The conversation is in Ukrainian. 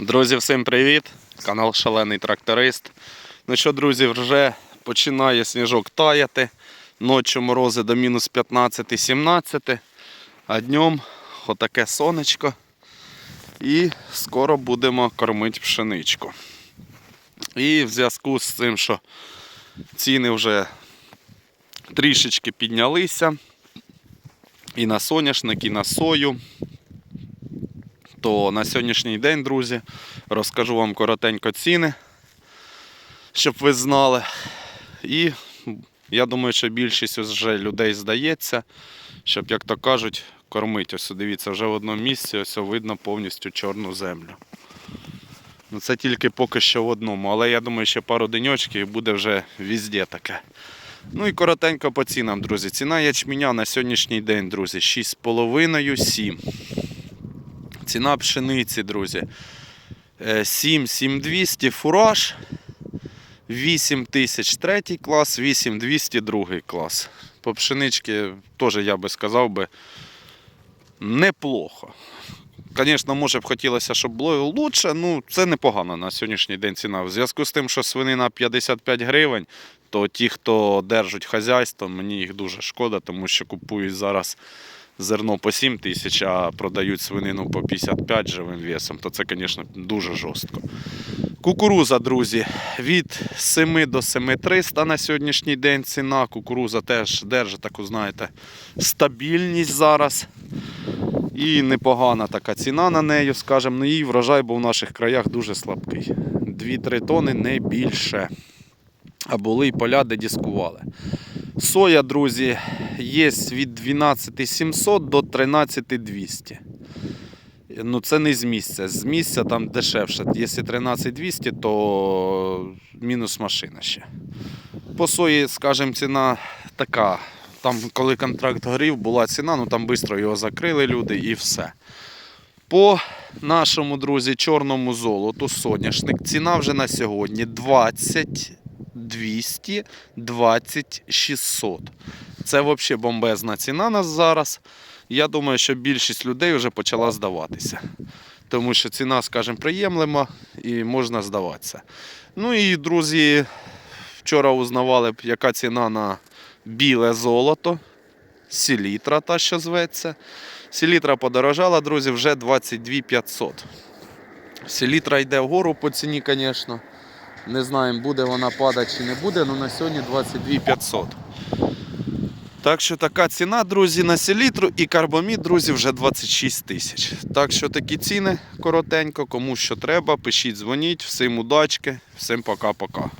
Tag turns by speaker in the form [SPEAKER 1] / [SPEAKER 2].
[SPEAKER 1] Друзі, всім привіт! Канал Шалений Тракторист. Ну що, друзі, вже починає сніжок таяти. Ночі морози до мінус 15-17, а днем отаке сонечко. І скоро будемо кормити пшеничку. І в зв'язку з цим, що ціни вже трішечки піднялися. І на соняшник, і на сою то на сьогоднішній день, друзі, розкажу вам коротенько ціни, щоб ви знали. І я думаю, що більшість вже людей здається, щоб, як то кажуть, кормити. Ось дивіться, вже в одному місці ось видно повністю чорну землю. Ну, це тільки поки що в одному, але я думаю, ще пару деньочків і буде вже везде таке. Ну і коротенько по цінам, друзі. Ціна ячменя на сьогоднішній день, друзі, 6,5-7. Ціна пшениці, друзі. е, 7 7200 фураж. 8 тисяч третій клас, 8200 другий клас. По пшенички теж я би сказав би неплохо. Звісно, може б хотілося, щоб було лучше, ну це непогано на сьогоднішній день ціна. В зв'язку з тим, що свинина 55 гривень, то ті, хто держать хазяйство, мені їх дуже шкода, тому що купують зараз зерно по 7 тисяч, а продають свинину по 55 живим весом, то це, звісно, дуже жорстко. Кукуруза, друзі, від 7 до 7300 на сьогоднішній день ціна. Кукуруза теж держить таку, знаєте, стабільність зараз. І непогана така ціна на неї, скажімо, ну її врожай був в наших краях дуже слабкий. 2-3 тони не більше. А були й поля, де дискували. Соя, друзі, є від 12700 до 13200. Ну, це не з місця. З місця там дешевше. Якщо 13200, то мінус машина ще. По сої, скажімо, ціна така. Там, коли контракт горів, була ціна, ну там швидко його закрили люди і все. По нашому, друзі, чорному золоту соняшник ціна вже на сьогодні 20 200, 20 600. Це взагалі бомбезна ціна нас зараз. Я думаю, що більшість людей вже почала здаватися. Тому що ціна, скажімо, приємлема і можна здаватися. Ну і, друзі, вчора узнавали, яка ціна на біле золото. Селітра, та що зветься. Селітра подорожала, друзі, вже 22 500. Селітра йде вгору по ціні, звісно. Не знаємо, буде вона падати чи не буде, але на сьогодні 22 500. Так що така ціна, друзі, на селітру і карбомід, друзі, вже 26 тисяч. Так що такі ціни коротенько, кому що треба, пишіть, дзвоніть, всім удачки, всім пока-пока.